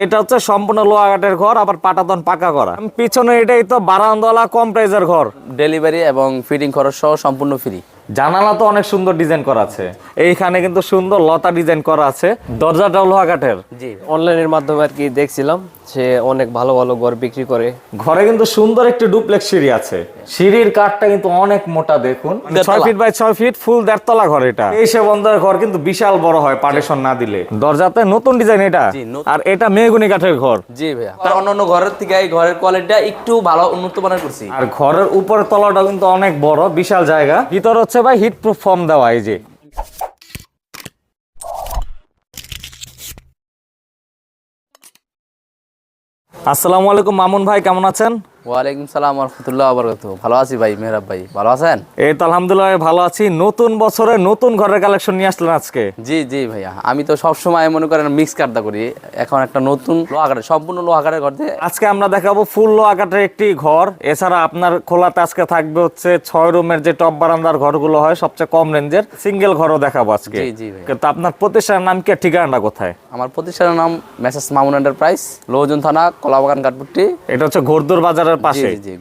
এটা হচ্ছে সম্পূর্ণ লোহাঘাটের ঘর, আবার পাটাতন পাকা করা পিছনে এটাই তো বারান্দলা কম প্রাইজের ঘর। ডেলিভারি এবং ফিটিং খরচ সহ সম্পূর্ণ ফ্রি জানালা তো অনেক সুন্দর ডিজাইন করা আছে। এইখানে কিন্তু সুন্দর লতা ডিজাইন করা আছে। দরজাটাও লোহাঘাটের জি অনলাইনের মাধ্যমে আর কি দেখছিলাম সে অনেক ভালো ভালো ঘর বিক্রি করে। ঘরে কিন্তু সুন্দর একটি ডুপ্লেক্স সিঁড়ি আছে। সিঁড়ির কাঠটা কিন্তু অনেক মোটা দেখুন। ছয় ফিট বাই ছয় ফিট ফুল দেড়তলা ঘর এটা। এই সে বন্ধের ঘর কিন্তু বিশাল বড় হয় পার্টিশন না দিলে। দরজাতে নতুন ডিজাইন এটা। আর এটা মেহগুনি কাঠের ঘর। জি ভাইয়া। অন্যান্য ঘরের থেকে এই ঘরের কোয়ালিটিটা একটু ভালো উন্নত মানের করছি। আর ঘরের উপরের তলাটা কিন্তু অনেক বড় বিশাল জায়গা। ভিতর হচ্ছে ভাই হিট প্রুফ ফর্ম দেওয়া এই যে। আসসালামু আলাইকুম মামুন ভাই কেমন আছেন? ওয়ালাইকুম সালাম রহমতুল্লাহ আবরকাত ভালো আছি ভাই মেহরাব ভাই ভালো আছেন? এই তো আলহামদুলিল্লাহ ভালো আছি। নতুন বছরে নতুন ঘরের কালেকশন নিয়ে আসলেন আজকে। জি জি ভাইয়া। আমি তো সবসময় মনে করেন মিক্স কাটটা করি। এখন একটা নতুন লোহাঘাটের সম্পূর্ণ লোহাঘাটের ঘর আজকে আমরা দেখাবো ফুল একটি ঘর। এছাড়া আপনার খোলাতে আজকে থাকবে হচ্ছে ছয় রুমের যে টপ বারান্দার ঘরগুলো হয় সবচেয়ে কম রেঞ্জের সিঙ্গেল ঘরও দেখাবো আজকে। জি, আপনার প্রতিষ্ঠানের নাম কি ঠিকানাটা কোথায়? আমার প্রতিষ্ঠানের নাম মেসেস মামুন এন্টারপ্রাইজ লোহজন থানা কলাবাগান কাঠপুট্টি। এটা হচ্ছে ঘোরদুর বাজারের পাশে? জি জি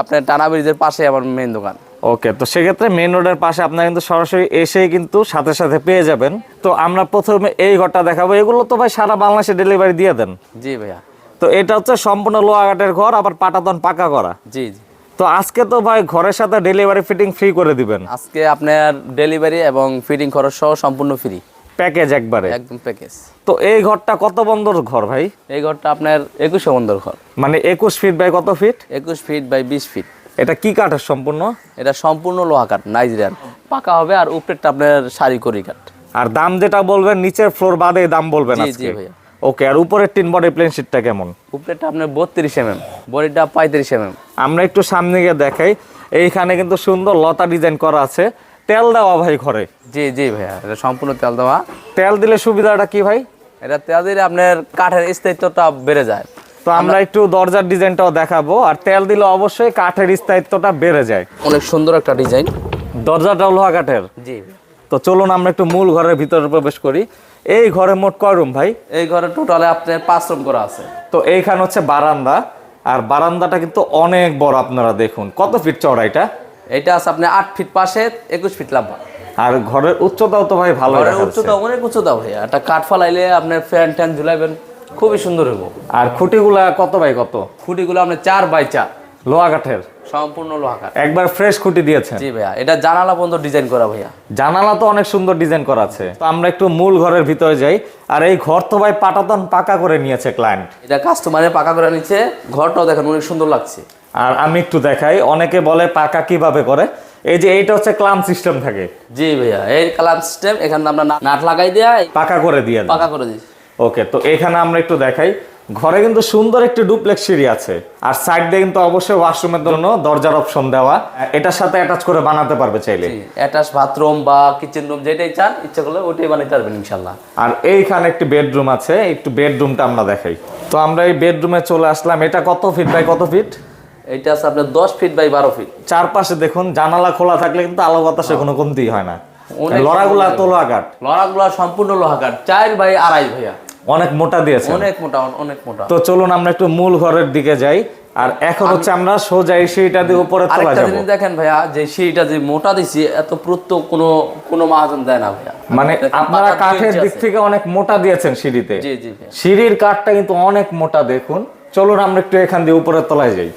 আপনার টানা ব্রিজের পাশে আমার মেন দোকান। ওকে তো সেক্ষেত্রে মেন রোডের পাশে আপনারা কিন্তু সরাসরি এসেই কিন্তু সাথে সাথে পেয়ে যাবেন। তো আমরা প্রথমে এই ঘরটা দেখাবো। এগুলো তো ভাই সারা বাংলাদেশে ডেলিভারি দিয়ে দেন। জি ভাইয়া। তো এটা হচ্ছে সম্পূর্ণ লোহাঘাটের ঘর আবার পাটাতন পাকা করা। জি জি। তো আজকে তো ভাই ঘরের সাথে ডেলিভারি ফিটিং ফ্রি করে দিবেন। আজকে আপনার ডেলিভারি এবং ফিটিং খরচ সহ সম্পূর্ণ ফ্রি প্যাকেজ একবারে। একদম প্যাকেজ। তো এই ঘরটা কত বন্দর ঘর ভাই? এই ঘরটা আপনার একুশে বন্দর ঘর। মানে একুশ ফিট বাই কত ফিট একুশ ফিট বাই বিশ ফিট এটা কি কাঠের সম্পূর্ণ? এটা সম্পূর্ণ লোহা কাঠ নাইজেরিয়ান। পাকা হবে আর উপরেরটা আপনার শাড়ি করি কাঠ। আর দাম যেটা বলবেন নিচের ফ্লোর বাদে দাম বলবেন আজকে। ওকে আর উপরের তিন বডি প্লেন শিটটা কেমন? উপরেরটা আপনার বত্রিশ এম এম বডিটা পঁয়ত্রিশ এম এম আমরা একটু সামনে গিয়ে দেখাই। এইখানে কিন্তু সুন্দর লতা ডিজাইন করা আছে। তেল দেওয়া ভাই ঘরে। জি জি ভাইয়া এটা সম্পূর্ণ তেল দেওয়া। তেল দিলে সুবিধাটা কি ভাই? এটা তেল দিলে আপনার কাঠের স্থায়িত্বটা বেড়ে যায়। তো আমরা একটু দরজার ডিজাইনটাও দেখাবো আর তেল দিলে অবশ্যই কাঠের স্থায়িত্বটা বেড়ে যায়। অনেক সুন্দর একটা ডিজাইন। দরজাটাও লোহা কাঠের। জি। তো চলুন আমরা একটু মূল ঘরের ভিতরে প্রবেশ করি। এই ঘরে মোট কয় রুম ভাই? এই ঘরে টোটালে আপনার পাঁচ রুম করা আছে। তো এইখানে হচ্ছে বারান্দা আর বারান্দাটা কিন্তু অনেক বড় আপনারা দেখুন। কত ফিট চওড়া এটা? এটা আছে আপনার আট ফিট পাশে একুশ ফিট লম্বা। আর ঘরের উচ্চতাও তো ভাই ভালো ঘরের উচ্চতা অনেক উচ্চতা ভাইয়া। একটা কাঠ ফালাইলে আপনার ফ্যান ট্যান ঝুলাইবেন খুবই সুন্দর হইব। আর খুঁটিগুলা কত বাই কত? খুঁটিগুলো আপনার চার বাই চার। লোহা কাঠের? সম্পূর্ণ লোহা কাঠ। একবার ফ্রেশ খুঁটি দিয়েছেন। জি ভাইয়া এটা জানালা পর্যন্ত ডিজাইন করা ভাইয়া। জানালা তো অনেক সুন্দর ডিজাইন করা আছে। তো আমরা একটু মূল ঘরের ভিতরে যাই। আর এই ঘর তো ভাই পাটাতন পাকা করে নিয়েছে ক্লায়েন্ট এটা কাস্টমারের পাকা করে নিচ্ছে। ঘরটাও দেখেন অনেক সুন্দর লাগছে। আর আমি একটু দেখাই। অনেকে বলে পাকা কীভাবে করে? এই যে এইটা হচ্ছে ক্লাম সিস্টেম থাকে। জি ভাইয়া এই কালার সিস্টেম এখানে আমরা নাট লাগাই দেয়া পাকা করে দিয়ে পাকা করে দিই। ওকে তো এখানে আমরা একটু দেখাই। ঘরে কিন্তু সুন্দর একটি ডুপ্লেক্স সিঁড়ি আছে। আর সাইড দিয়ে কিন্তু অবশ্যই ওয়াশরুমের জন্য দরজার অপশন দেওয়া। এটার সাথে অ্যাটাচ করে বানাতে পারবে চাইলে। অ্যাটাচ বাথরুম বা কিচেন রুম যেটাই চান ইচ্ছা করলে ওটাই বানাইতে পারবেন ইনশাল্লাহ আর এইখানে একটি বেডরুম আছে। একটু বেডরুমটা আমরা দেখাই। তো আমরা এই বেডরুমে চলে আসলাম। এটা কত ফিট বাই কত ফিট? এইটা আছে আপনার দশ ফিট বাই বারো ফিট চারপাশে দেখুন জানালা খোলা থাকলে কিন্তু আলো বাতাসে কোনো কমতি হয় না। লড়াগুলা তোলা কাঠ লড়াগুলো সম্পূর্ণ লোহা কাঠ চার বাই আড়াই ভাইয়া। অনেক মোটা দিয়েছে অনেক মোটা অনেক মোটা। তো চলুন আমরা একটু মূল ঘরের দিকে যাই। আর এখন হচ্ছে আমরা সোজা এই সিঁড়িটা দিয়ে উপরে তোলা আরেকটা যাব। জিনিস দেখেন ভাইয়া যে সিঁড়িটা যে মোটা দিছি এত প্রত্যেক কোনো কোনো মহাজন দেয় না ভাইয়া। মানে আপনারা কাঠের দিক থেকে অনেক মোটা দিয়েছেন সিঁড়িতে। জি জি সিঁড়ির কাঠটা কিন্তু অনেক মোটা দেখুন। চলুন আমরা একটু এখান দিয়ে উপরের তলায় যাই।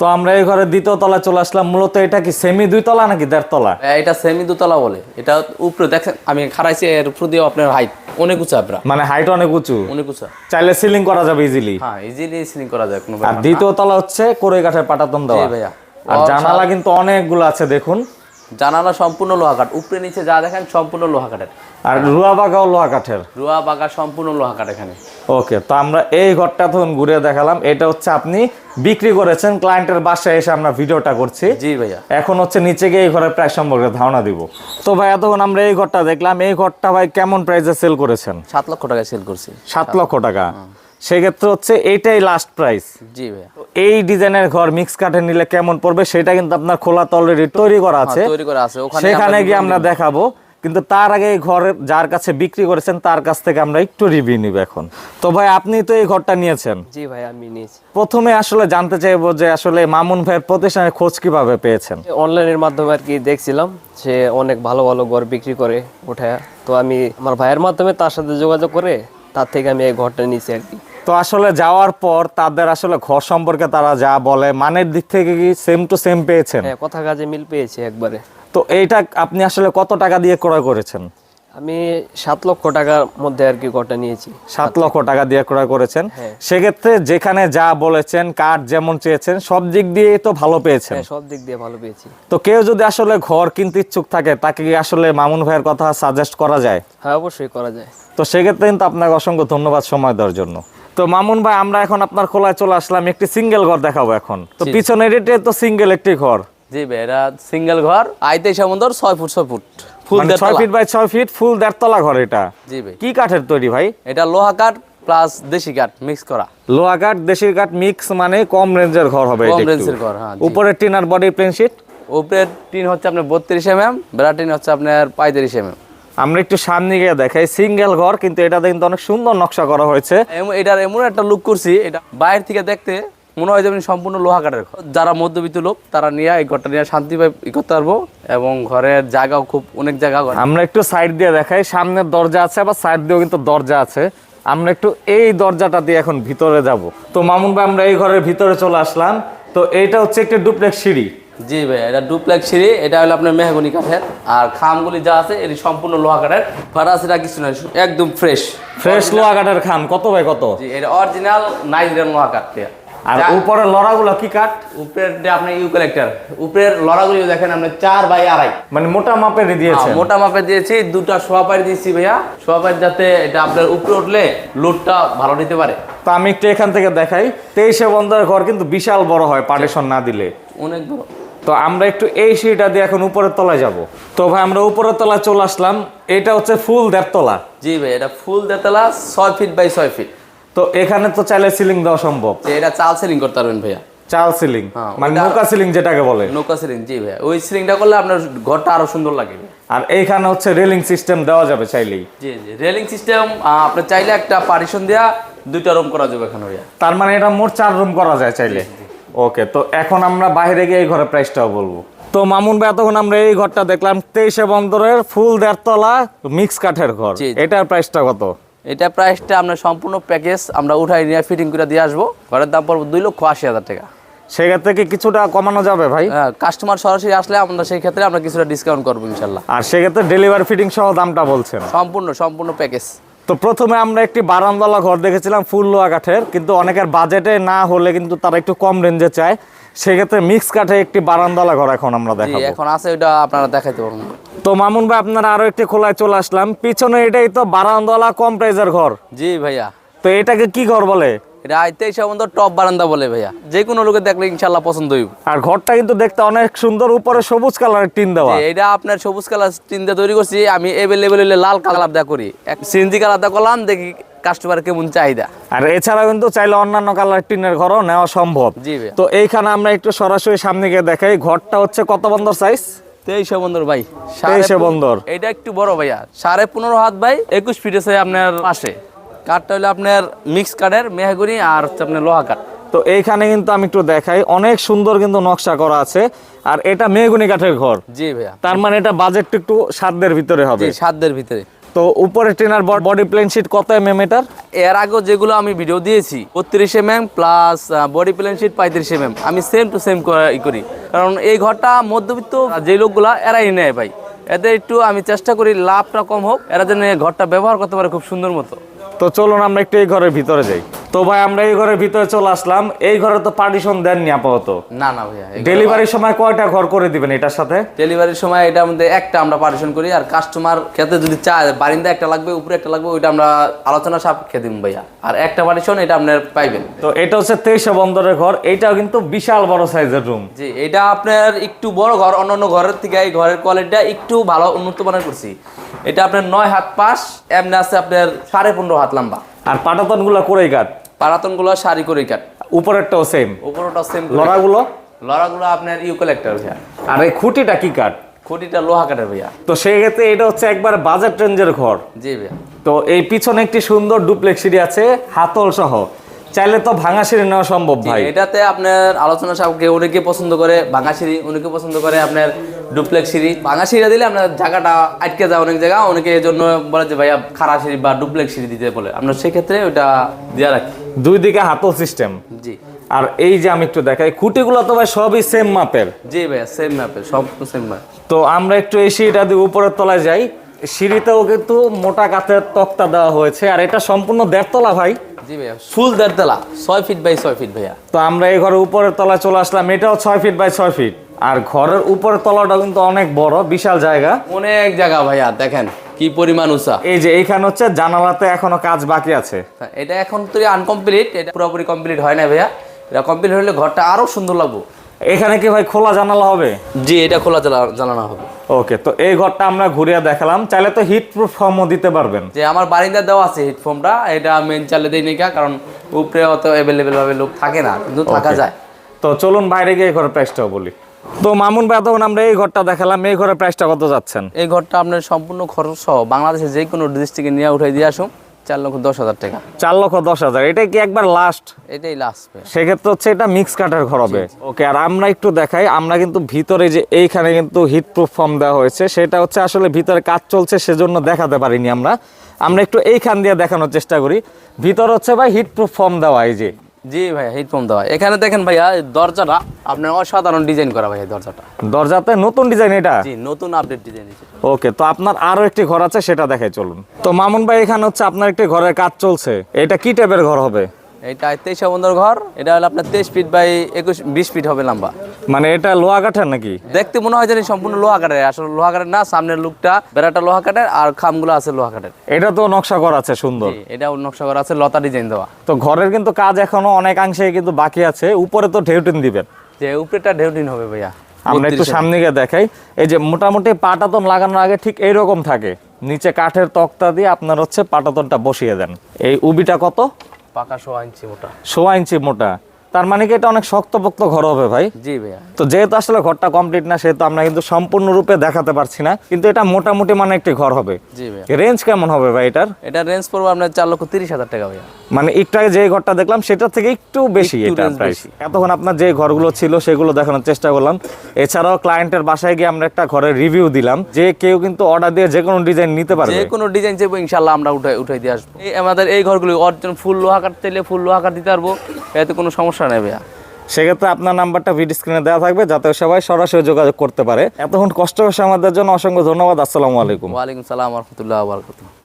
তো আমরা এই ঘরের দ্বিতীয় তলা চলে আসলাম। মূলত এটা কি সেমি দুই তলা নাকি দেড় তলা? এটা সেমি দুতলা বলে। এটা উপরে দেখেন আমি খারাইছি এর উপর দিয়ে আপনার হাইট অনেক উঁচু আপনার। মানে হাইট অনেক উঁচু? অনেক উঁচু। চাইলে সিলিং করা যাবে ইজিলি হ্যাঁ ইজিলি সিলিং করা যায় কোনো আর ব্যাপার না। দ্বিতীয় তলা হচ্ছে কোরে কাঠের পাটাতন দেওয়া। ভাইয়া। আর জানালা কিন্তু অনেকগুলো আছে দেখুন। জানালা সম্পূর্ণ লোহা কাঠ উপরে নিচে যা দেখেন সম্পূর্ণ লোহা কাঠের আর রুয়া বাগাও লোহা কাঠের রুয়া বাগা সম্পূর্ণ লোহা কাঠ এখানে। ওকে তো আমরা এই ঘরটা তখন ঘুরে দেখালাম। এটা হচ্ছে আপনি বিক্রি করেছেন ক্লায়েন্টের বাসায় এসে আমরা ভিডিওটা করছি। জি ভাইয়া। এখন হচ্ছে নিচে গিয়ে এই ঘরের প্রাইস সম্পর্কে ধারণা দিব। তো ভাই এতক্ষণ আমরা এই ঘরটা দেখলাম। এই ঘরটা ভাই কেমন প্রাইসে সেল করেছেন? সাত লক্ষ টাকায় সেল করছি। সাত লক্ষ টাকা। সেক্ষেত্রে হচ্ছে এইটাই লাস্ট প্রাইস জি ভাইয়া। এই ডিজাইনের ঘর মিক্স কাঠে নিলে কেমন পড়বে সেটা কিন্তু আপনার খোলা অলরেডি তৈরি করা আছে। হ্যাঁ, তৈরি করা আছে। সেখানে গিয়ে আমরা দেখাবো। কিন্তু তার আগে এই ঘরের যার কাছে বিক্রি করেছেন তার কাছ থেকে আমরা একটু রিভিউ নিব এখন। তো ভাই আপনি তো এই ঘরটা নিয়েছেন। জি ভাই আমি নিয়েছি। প্রথমে আসলে জানতে চাইব যে আসলে মামুন ভাইয়ের প্রতিষ্ঠানের খোঁজ কীভাবে পেয়েছেন? অনলাইনের মাধ্যমে আর কি দেখছিলাম সে অনেক ভালো ভালো ঘর বিক্রি করে উঠায়। তো আমি আমার ভাইয়ের মাধ্যমে তার সাথে যোগাযোগ করে তার থেকে আমি এই ঘরটা নিয়েছি আর কি। তো আসলে যাওয়ার পর তাদের আসলে ঘর সম্পর্কে তারা যা বলে মানের দিক থেকে কি সেম টু সেম পেয়েছেন? হ্যাঁ কথা কাজে মিল পেয়েছে একবারে। তো এইটা আপনি আসলে কত টাকা দিয়ে ক্রয় করেছেন? আমি সাত লক্ষ টাকার মধ্যে আর কি ঘরটা নিয়েছি। সাত লক্ষ টাকা দিয়ে ক্রয় করেছেন। হ্যাঁ। সেক্ষেত্রে যেখানে যা বলেছেন কাঠ যেমন চেয়েছেন সব দিক দিয়ে তো ভালো পেয়েছেন। হ্যাঁ সব দিক দিয়ে ভালো পেয়েছি। তো কেউ যদি আসলে ঘর কিনতে ইচ্ছুক থাকে তাকে কি আসলে মামুন ভাইয়ের কথা সাজেস্ট করা যায়? হ্যাঁ অবশ্যই করা যায়। তো সেক্ষেত্রে কিন্তু আপনাকে অসংখ্য ধন্যবাদ সময় দেওয়ার জন্য। তো মামুন ভাই আমরা এখন আপনার খোলায় চলে আসলাম একটি সিঙ্গেল ঘর দেখাবো এখন। তো জি। পিছনের এটে তো সিঙ্গেল একটি ঘর। জি ভাই এটা সিঙ্গেল ঘর আইতে সমন্দর ছয় ফুট ছয় ফুট। মানে ছয় ফিট বাই ছয় ফিট ফুল দেড়তলা ঘর এটা। জি ভাই। কি কাঠের তৈরি ভাই? এটা লোহা কাঠ প্লাস দেশি কাঠ মিক্স করা। লোহা কাঠ দেশি কাঠ মিক্স মানে কম রেঞ্জের ঘর হবে কম। রেঞ্জের ঘর, হ্যাঁ। উপরে টিনার বডি প্লেন শিট উপরের টিন হচ্ছে আপনার বত্রিশ এম এম বেড়া টিন হচ্ছে আপনার পঁয়ত্রিশ এম এম আমরা একটু সামনে গিয়ে দেখাই। সিঙ্গেল ঘর কিন্তু এটা কিন্তু অনেক সুন্দর নকশা করা হয়েছে। এটার এমন একটা লুক করছি এটা বাইরে থেকে দেখতে মনে হয় যেমন সম্পূর্ণ লোহা কাঠের ঘর। যারা মধ্যবিত্ত লোক তারা নিয়ে এই ঘরটা নিয়ে শান্তি ই করতে পারব এবং ঘরের জায়গাও খুব অনেক জায়গা ঘর। আমরা একটু সাইড দিয়ে দেখাই সামনের দরজা আছে আবার সাইড দিয়েও কিন্তু দরজা আছে। আমরা একটু এই দরজাটা দিয়ে এখন ভিতরে যাব। তো মামুন ভাই আমরা এই ঘরের ভিতরে চলে আসলাম। তো এইটা হচ্ছে একটি ডুপ্লেক্স সিঁড়ি। জি ভাই এটা ডুপ্লেক্স সিঁড়ি এটা হলো আপনার মেহগনি কাঠের। আর খামগুলি যা আছে এটি সম্পূর্ণ লোহা কাঠের। ফারাসিটা কিছু নয় একদম ফ্রেশ ফ্রেশ লোহা কাঠের খাম। কত ভাই কত? এটা অরিজিনাল নাইজেরিয়ান লোহা কাঠ। আর উপরের লড়াগুলো কি কাঠ? উপরের যে আপনার ইউ কালেক্টর উপরের লড়াগুলি দেখেন আপনি চার বাই আড়াই। মানে মোটা মাপের দিয়েছে হ্যাঁ, মোটা মাপে দিয়েছি দুটা সোয়াপাই দিয়েছি ভাইয়া। সোয়াপাই যাতে এটা আপনার উপরে উঠলে লোডটা ভালো নিতে পারে। তো আমি একটু এখান থেকে দেখাই। তেইশে বন্ধের ঘর কিন্তু বিশাল বড় হয় পার্টিশন না দিলে। অনেক বড়। তো আমরা একটু এই সিঁড়িটা দিয়ে এখন উপরের তলায় যাব। তো ভাই আমরা উপরের তলায় চলে আসলাম। এটা হচ্ছে ফুল দেড়তলা। জি ভাই এটা ফুল দেতলা ছয় ফিট বাই ছয় ফিট তো এখানে তো চাইলে সিলিং দেওয়া সম্ভব। এটা চাল সেলিং করতে পারবেন ভাইয়া। চাল সিলিং হ্যাঁ, মানে নৌকা সিলিং যেটাকে বলে। নৌকা সিলিং জি ভাইয়া। ওই সিলিংটা করলে আপনার ঘরটা আরও সুন্দর লাগে। আর এইখানে হচ্ছে রেলিং সিস্টেম দেওয়া যাবে চাইলেই। জি জি রেলিং সিস্টেম আপনি চাইলে একটা পার্টিশন দেওয়া দুইটা রুম করা যাবে এখানে ভাইয়া। তার মানে এটা মোট চার রুম করা যায় চাইলে। ওকে তো এখন আমরা বাইরে গিয়ে এই ঘরের প্রাইসটাও বলব। তো মামুন ভাই এতক্ষণ আমরা এই ঘরটা দেখলাম তেইশে বন্দরের ফুল দেড়তলা মিক্স কাঠের ঘর। এটার প্রাইসটা কত? এটা প্রাইসটা আপনার সম্পূর্ণ প্যাকেজ আমরা উঠাই নিয়ে ফিটিং করে দিয়ে আসব। ঘরের দাম পড়বে দুই লক্ষ আশি হাজার টাকা। সেক্ষেত্রে কি কিছুটা কমানো যাবে ভাই? কাস্টমার সরাসরি আসলে আমরা সেই ক্ষেত্রে আমরা কিছুটা ডিসকাউন্ট করব ইনশাল্লাহ। আর সেক্ষেত্রে ডেলিভারি ফিটিং সহ দামটা বলছেন? সম্পূর্ণ সম্পূর্ণ প্যাকেজ তো প্রথমে আমরা একটি বারান্দলা ঘর দেখেছিলাম ফুল লোয়া কাঠের কিন্তু অনেকের বাজেটে না হলে কিন্তু তারা একটু কম রেঞ্জে চায়। সেক্ষেত্রে মিক্স কাঠে একটি বারান্দলা ঘর এখন আমরা দেখাবো। এখন আছে ওইটা আপনারা দেখাইতে পারবেন তো মামুন ভাই আপনারা আরও একটি খোলায় চলে আসলাম। পিছনে এটাই তো বারান্দলা কম প্রাইজের ঘর। জি ভাইয়া। তো এটাকে কি ঘর বলে? এটা আইতে সম্বন্ধ টপ বারান্দা বলে ভাইয়া। যে কোনো লোকে দেখলে ইনশাল্লাহ পছন্দ হইব। আর ঘরটা কিন্তু দেখতে অনেক সুন্দর উপরে সবুজ কালারের টিন দেওয়া। এটা আপনার সবুজ কালার টিন দিয়ে তৈরি করছি। আমি এভেলেবেল হলে লাল কালার দা করি। সিনজি কালার দা করলাম দেখি কাস্টমার কেমন চাহিদা? আর এছাড়া কিন্তু চাইলে অন্যান্য কালার টিনের ঘরও নেওয়া সম্ভব। তো এইখানে আমরা একটু সরাসরি সামনে গিয়ে দেখাই ঘরটা হচ্ছে কত বন্দর সাইজ তেইশে বন্দর ভাই। তেইশে বন্দর। এটা একটু বড় ভাইয়া। সাড়ে পনেরো হাত ভাই একুশ ফিট আছে আপনার পাশে। কাঠটা হলো আপনার মিক্স কাঠের মেহগুনি আর হচ্ছে আপনার লোহা কাঠ। তো এইখানে কিন্তু আমি একটু দেখাই অনেক সুন্দর কিন্তু নকশা করা আছে। আর এটা মেহগুনি কাঠের ঘর। জি ভাইয়া। তার মানে এটা বাজেট একটু সাধ্যের ভিতরে হবে। সাতদের ভিতরে। তো উপরে ট্রেনার বডি প্লেন শিট কত এম এম এটার? এর আগে যেগুলো আমি ভিডিও দিয়েছি বত্রিশ M M plus body plain sheet পঁয়ত্রিশ এম এম আমি সেম টু সেম করি। কারণ এই ঘরটা মধ্যবিত্ত যে লোকগুলা এরাই নেয় ভাই। এদের একটু আমি চেষ্টা করি লাভটা কম হোক এরা যেন ঘরটা ব্যবহার করতে পারে খুব সুন্দর মতো। তো চলুন আমরা একটু এই ঘরের ভিতরে যাই। তো ভাই আমরা এই ঘরের ভিতরে চলে আসলাম। এই ঘরে তো পার্টিশন দেননি আপাতত। না না ভাইয়া ডেলিভারির সময় কয়টা ঘর করে দিবেন এটার সাথে? ডেলিভারির সময় এটার মধ্যে একটা আমরা পার্টিশন করি আর কাস্টমার খেতে যদি চায় বারিন্দা একটা লাগবে উপরে একটা লাগবে ওইটা আমরা আলোচনা সাপেক্ষে দিব ভাইয়া। আর একটা পার্টিশন এটা আপনার পাইবেন। তো এটা হচ্ছে তেইশে বন্দরের ঘর এটাও কিন্তু বিশাল বড় সাইজের রুম জি এটা আপনার একটু বড় ঘর অন্যান্য ঘরের থেকে এই ঘরের কোয়ালিটিটা একটু ভালো উন্নত মানের করছি। এটা আপনার নয় হাত পাশ এমনি আছে আপনার সাড়ে পনেরো হাত লম্বা। আর পাটাতনগুলো করেই কাঠ পারাতনগুলো সারি করে কাট। উপরেরটাও সেম উপরেরটাও সেম লড়াগুলো? লড়াগুলো আপনার ইউ কালেক্টর ভাইয়া। আর এই খুঁটিটা কি কাট? খুঁটিটা লোহা কাঠের ভাইয়া। তো সেই ক্ষেত্রে এটা হচ্ছে একবার বাজেট ট্রেঞ্জের ঘর। জি ভাইয়া। তো এই পিছনে একটি সুন্দর ডুপ্লেক্স সিঁড়ি আছে হাতল সহ। চাইলে তো ভাঙা সিঁড়ি নেওয়া সম্ভব ভাই। এটাতে আপনার আলোচনা সাপেক্ষে অনেকে পছন্দ করে ভাঙা সিঁড়ি অনেকে পছন্দ করে আপনার ডুপ্লেক্স সিঁড়ি। ভাঙা সিঁড়ি দিলে আপনার জায়গাটা আটকে যায় অনেক জায়গা অনেকে এই জন্য বলে যে ভাইয়া খাড়া সিঁড়ি বা ডুপ্লেক্স সিঁড়ি দিতে বলে। আমরা সেক্ষেত্রে ওটা দেওয়া রাখি। দুই দিকে হাতল সিস্টেম জি। আর এই যে আমি একটু দেখাই খুঁটিগুলো তো ভাই সবই সেম মাপের। জি ভাইয়া সেম মাপের সব সেম ম্যাপ তো আমরা একটু এই সিঁড়িটা দিয়ে উপরের তলায় যাই। সিঁড়িতেও কিন্তু মোটা কাঠের তক্তা দেওয়া হয়েছে আর এটা সম্পূর্ণ দেড়তলা ভাই। জি ভাইয়া। ফুল দেড়তলা ছয় ফিট বাই ছয় ফিট ভাইয়া। তো আমরা এই ঘরের উপরের তলায় চলে আসলাম। এটাও ছয় ফিট বাই ছয় ফিট। আর ঘরের উপরের তলাটা কিন্তু অনেক বড় বিশাল জায়গা। অনেক জায়গা ভাইয়া দেখেন কি পরিমাণ উঁচা। এই যে এইখানে হচ্ছে জানালাতে এখনও কাজ বাকি আছে। এটা এখন তো আনকমপ্লিট এটা পুরোপুরি কমপ্লিট হয় না ভাইয়া। এটা কমপ্লিট হলে ঘরটা আরও সুন্দর লাগবে। এখানে কি ভাই খোলা জানালা হবে? জি এটা খোলা জ্বালানো হবে। ওকে তো এই ঘরটা আমরা ঘুরিয়ে দেখালাম। চাইলে তো হিট প্রুফ ফর্মও দিতে পারবেন। যে আমার বারিন্দা দেওয়া আছে হিট ফর্মটা এটা মেন চালে দেই নাকি কারণ উপরে অত অ্যাভেলেবেল ভাবে লোক থাকে না কিন্তু থাকা যায়। তো চলুন বাইরে গিয়ে ঘরের প্রাইসটাও বলি। তো মামুন ভাই তখন আমরা এই ঘরটা দেখালাম এই ঘরের প্রাইসটা কত যাচ্ছেন? এই ঘরটা আপনার সম্পূর্ণ খরচ সহ বাংলাদেশে যে কোনো ডিস্ট্রিক্টে নিয়ে উঠাই দিয়ে আসুন। চার লক্ষ দশ হাজার টাকা। চার লক্ষ দশ হাজার। এটা কি একবার লাস্ট এটাই লাস্ট সেক্ষেত্রে হচ্ছে এটা মিক্স কাটার ঘর হবে। ওকে আর আমরা একটু দেখাই আমরা কিন্তু ভিতরে যে এইখানে কিন্তু হিট প্রুফ ফর্ম দেওয়া হয়েছে সেটা হচ্ছে আসলে ভিতরে কাজ চলছে সেজন্য দেখাতে পারিনি আমরা। আমরা একটু এইখান দিয়ে দেখানোর চেষ্টা করি। ভিতর হচ্ছে ভাই হিট প্রুফ ফর্ম দেওয়া এই যে। জি ভাইয়া হেডফোন দেওয়া। এখানে দেখেন ভাইয়া দরজাটা আপনার অসাধারণ ডিজাইন করা ভাইয়া দরজাটা। দরজাতে নতুন ডিজাইন এটা? জি নতুন আপডেট ডিজাইন ওকে তো আপনার আরও একটি ঘর আছে সেটা দেখাই চলুন। তো মামুন ভাই এখানে হচ্ছে আপনার একটি ঘরের কাজ চলছে। এটা কি টাইপের ঘর হবে? এটা তেইশ বন্ধর ঘর এটা হলো আপনার তেইশ ফিট বাই একুশ বিশ ফিট হবে লম্বা। মানে এটা লোহা কাঠের নাকি? দেখতে মনে হয় জানি সম্পূর্ণ লোহা কাঠের আসলে লোহা কাঠের না সামনের লুকটা বেড়াটা লোহা কাঠের আর খামগুলো আছে লোহা কাঠের। এটা তো নকশা করা আছে সুন্দর। নকশা করা আছে লতা ডিজাইন দেওয়া। তো ঘরের কিন্তু কাজ এখনও অনেকাংশে কিন্তু বাকি আছে উপরে তো ঢেউটিন দিবেন। যে উপরেটা ঢেউটিন হবে ভাইয়া আমরা একটু সামনে গিয়ে দেখাই। এই যে মোটামুটি পাটাতন লাগানোর আগে ঠিক এইরকম থাকে। নিচে কাঠের তক্তা দিয়ে আপনার হচ্ছে পাটাতনটা বসিয়ে দেন। এই উবিটা কত? পাকা সোয়া ইঞ্চি মোটা। সোয়া ইঞ্চি মোটা। তার মানে কি এটা অনেক শক্তপোক্ত ঘর হবে ভাই? জি ভাইয়া। তো যেহেতু আসলে ঘরটা কমপ্লিট না সেহেতু আমরা কিন্তু সম্পূর্ণরূপে দেখাতে পারছি না কিন্তু এটা মোটামুটি মানে একটি ঘর হবে। জি ভাইয়া। রেঞ্জ কেমন হবে ভাই এটার? এটা রেঞ্জ পড়বে আপনার চার লক্ষ তিরিশ হাজার টাকা ভাইয়া। মানে একটু আগে যে ঘরটা দেখলাম সেটার থেকে একটু বেশি এটা প্রাইস। এতক্ষণ আপনার যে ঘরগুলো ছিল সেগুলো দেখানোর চেষ্টা করলাম। এছাড়াও ক্লায়েন্টের বাসায় গিয়ে আমরা একটা ঘরের রিভিউ দিলাম যে কেউ কিন্তু অর্ডার দিয়ে যে কোনো ডিজাইন নিতে পারবে। যে কোনো ডিজাইন চাইব ইনশাল্লাহ আমরা উঠাই উঠাই দিয়ে আসব। আমাদের এই ঘরগুলো অর্জন ফুল লোহা চাইলে ফুল লোহা দিতে পারব এতে কোনো সমস্যা নেই ভাইয়া। সেক্ষেত্রে আপনার নাম্বারটা ভিডিও স্ক্রিনে দেওয়া থাকবে, যাতে সবাই সরাসরি যোগাযোগ করতে পারে। এতক্ষণ কষ্ট হয়েছে আমাদের জন্য অসংখ্য ধন্যবাদ, আসসালামু আলাইকুম। ওয়ালাইকুম সালাম রহমতুল্লাহ